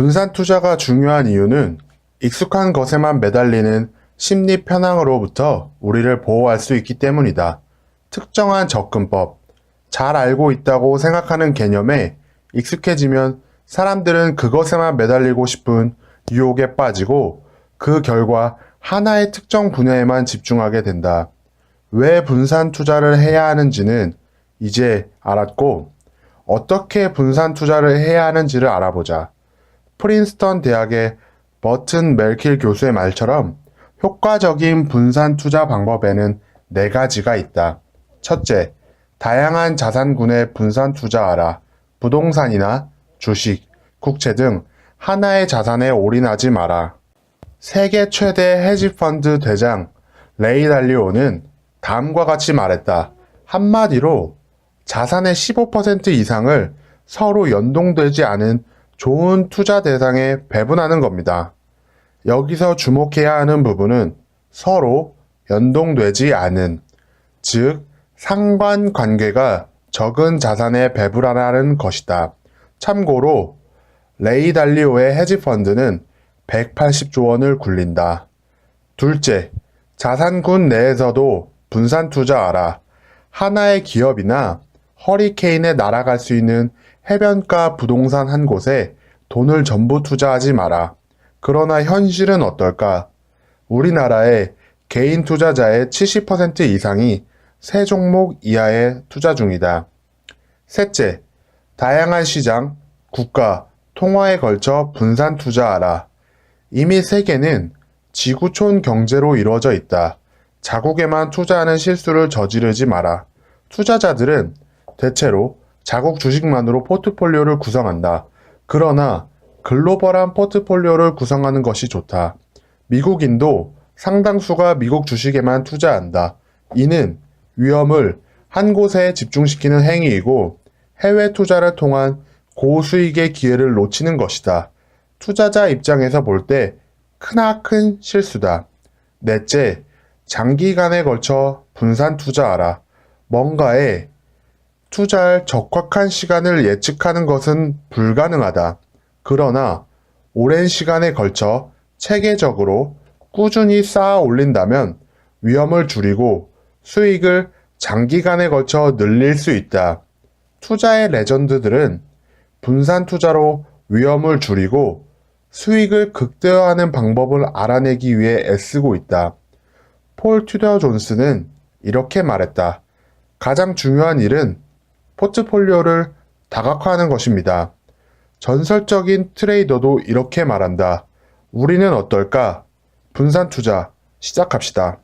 분산 투자가 중요한 이유는 익숙한 것에만 매달리는 심리 편향으로부터 우리를 보호할 수 있기 때문이다. 특정한 접근법, 잘 알고 있다고 생각하는 개념에 익숙해지면 사람들은 그것에만 매달리고 싶은 유혹에 빠지고 그 결과 하나의 특정 분야에만 집중하게 된다. 왜 분산 투자를 해야 하는지는 이제 알았고, 어떻게 분산 투자를 해야 하는지를 알아보자. 프린스턴 대학의 버튼 멜킬 교수의 말처럼 효과적인 분산 투자 방법에는 네 가지가 있다. 첫째, 다양한 자산군에 분산 투자하라. 부동산이나 주식, 국채 등 하나의 자산에 올인하지 마라. 세계 최대 헤지펀드 대장 레이 달리오는 다음과 같이 말했다. 한마디로 자산의 15% 이상을 서로 연동되지 않은 좋은 투자 대상에 배분하는 겁니다. 여기서 주목해야 하는 부분은 서로 연동되지 않은, 즉, 상관 관계가 적은 자산에 배분하라는 것이다. 참고로, 레이 달리오의 헤지펀드는 180조 원을 굴린다. 둘째, 자산군 내에서도 분산 투자하라. 하나의 기업이나 허리케인에 날아갈 수 있는 해변가 부동산 한 곳에 돈을 전부 투자하지 마라. 그러나 현실은 어떨까? 우리나라의 개인 투자자의 70% 이상이 세 종목 이하의 투자 중이다. 셋째, 다양한 시장, 국가, 통화에 걸쳐 분산 투자하라. 이미 세계는 지구촌 경제로 이루어져 있다. 자국에만 투자하는 실수를 저지르지 마라. 투자자들은 대체로 자국 주식만으로 포트폴리오를 구성한다. 그러나 글로벌한 포트폴리오를 구성하는 것이 좋다. 미국인도 상당수가 미국 주식에만 투자한다. 이는 위험을 한 곳에 집중시키는 행위이고 해외 투자를 통한 고수익의 기회를 놓치는 것이다. 투자자 입장에서 볼 때 크나큰 실수다. 넷째, 장기간에 걸쳐 분산 투자하라. 뭔가에 투자할 적확한 시간을 예측하는 것은 불가능하다. 그러나 오랜 시간에 걸쳐 체계적으로 꾸준히 쌓아 올린다면 위험을 줄이고 수익을 장기간에 걸쳐 늘릴 수 있다. 투자의 레전드들은 분산 투자로 위험을 줄이고 수익을 극대화하는 방법을 알아내기 위해 애쓰고 있다. 폴 튜더 존스는 이렇게 말했다. 가장 중요한 일은 포트폴리오를 다각화하는 것입니다. 전설적인 트레이더도 이렇게 말한다. 우리는 어떨까? 분산 투자 시작합시다.